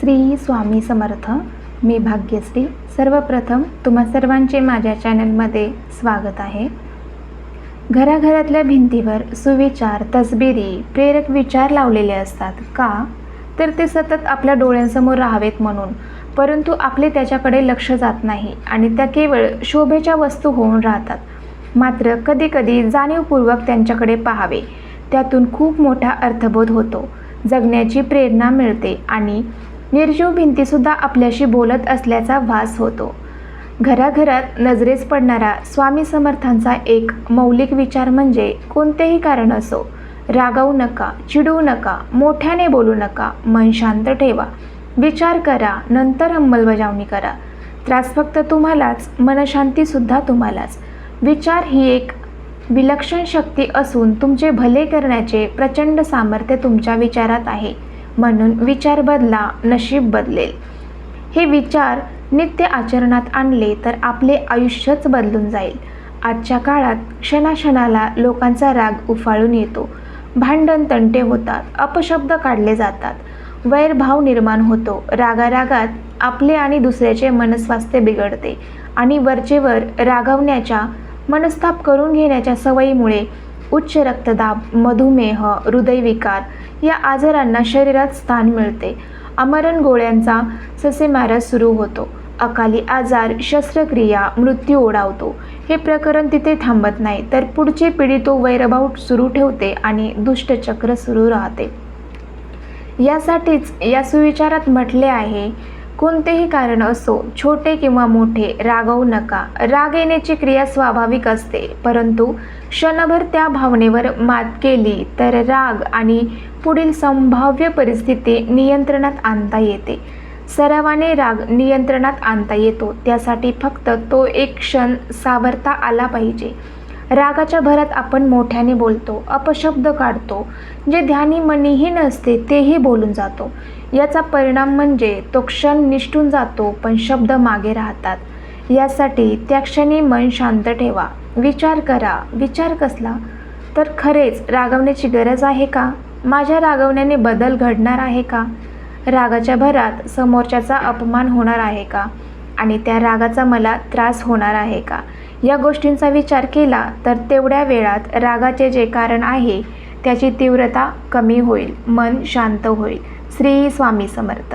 श्री स्वामी समर्थ. मी भाग्यश्री. सर्वप्रथम तुम्हा सर्वांचे माझ्या चॅनलमध्ये स्वागत आहे. घराघरातल्या भिंतीवर सुविचार तसबिरी प्रेरक विचार लावलेले असतात. का? तर ते सतत आपल्या डोळ्यांसमोर राहावेत म्हणून. परंतु आपले त्याच्याकडे लक्ष जात नाही आणि त्या केवळ शोभेच्या वस्तू होऊन राहतात. मात्र कधीकधी जाणीवपूर्वक त्यांच्याकडे पाहावे. त्यातून खूप मोठा अर्थबोध होतो. जगण्याची प्रेरणा मिळते आणि निर्जीव भिंतीसुद्धा आपल्याशी बोलत असल्याचा भास होतो. घराघरात नजरेस पडणारा स्वामी समर्थांचा एक मौलिक विचार म्हणजे कोणतेही कारण असो रागावू नका चिडवू नका मोठ्याने बोलू नका मन शांत ठेवा. विचार करा नंतर अंमलबजावणी करा. त्रास फक्त तुम्हालाच मनशांतीसुद्धा तुम्हालाच. विचार ही एक विलक्षण शक्ती असून तुमचे भले करण्याचे प्रचंड सामर्थ्य तुमच्या विचारात आहे. म्हणून विचार बदला नशीब बदलेल. हे विचार नित्य आचरणात आणले तर आपले आयुष्यच बदलून जाईल. आजच्या काळात क्षणाक्षणाला लोकांचा राग उफाळून येतो. भांडण तंटे होतात अपशब्द काढले जातात. वैरभाव निर्माण होतो. रागारागात आपले आणि दुसऱ्याचे मनस्वास्थ्य बिघडते आणि वरचेवर रागवण्याच्या मनस्ताप करून घेण्याच्या सवयीमुळे उच्च रक्तदाब मधुमेह हृदयविकार या आजारांना शरीरात स्थान मिळते. अमरण गोळ्यांचा ससेमारा सुरू होतो. अकाली आजार शस्त्रक्रिया मृत्यू ओढावतो. हे प्रकरण तिथे थांबत नाही तर पुढची पिढी तो वैरभाव सुरू ठेवते आणि दुष्टचक्र सुरू राहते. यासाठीच या सुविचारात म्हटले आहे कोणतेही कारण असो छोटे किंवा मोठे रागवू नका. राग येण्याची क्रिया स्वाभाविक असते. परंतु क्षणभर त्या भावनेवर मात केली तर राग आणि पुढील संभाव्य परिस्थिती नियंत्रणात आणता येते. सरावाने राग नियंत्रणात आणता येतो. त्यासाठी फक्त तो एक क्षण सावरता आला पाहिजे. रागाच्या भरात आपण मोठ्याने बोलतो अपशब्द काढतो. जे ध्यानी मनीही नसते तेही बोलून जातो. याचा परिणाम म्हणजे तो क्षण निष्ठून जातो पण शब्द मागे राहतात. यासाठी त्या क्षणी मन शांत ठेवा. विचार करा. विचार कसला? तर खरेच रागवण्याची गरज आहे का? माझ्या रागवण्याने बदल घडणार आहे का? रागाच्या भरात समोरच्याचा अपमान होणार आहे का? आणि त्या रागाचा मला त्रास होणार आहे का? या गोष्टींचा विचार केला तर तेवढ्या वेळात रागाचे जे कारण आहे त्याची तीव्रता कमी होईल मन शांत होईल. श्री स्वामी समर्थ.